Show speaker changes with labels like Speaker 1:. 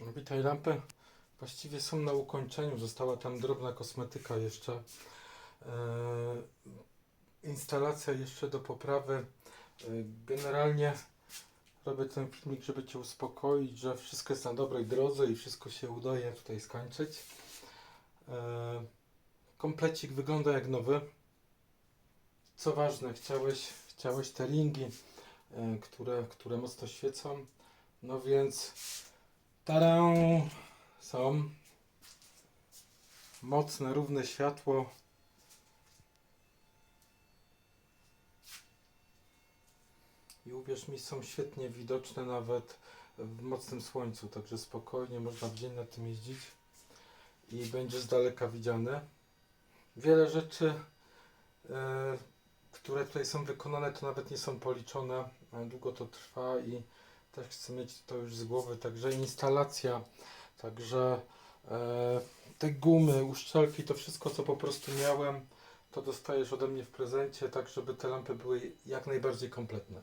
Speaker 1: Witaj, lampy właściwie są na ukończeniu. Została tam drobna kosmetyka jeszcze. Eee, instalacja jeszcze do poprawy. Eee, generalnie robię ten filmik, żeby Cię uspokoić, że wszystko jest na dobrej drodze i wszystko się udaje tutaj skończyć. Eee, komplecik wygląda jak nowy. Co ważne, chciałeś, chciałeś te ringi, e, które, które mocno świecą. No więc Tarę są mocne, równe światło. I uwierz mi, są świetnie widoczne nawet w mocnym słońcu, także spokojnie można w dzień na tym jeździć i będzie z daleka widziane. Wiele rzeczy, e, które tutaj są wykonane, to nawet nie są policzone. Długo to trwa i też chcę mieć to już z głowy, także instalacja, także e, te gumy, uszczelki, to wszystko co po prostu miałem, to dostajesz ode mnie w prezencie, tak żeby te lampy były jak najbardziej kompletne.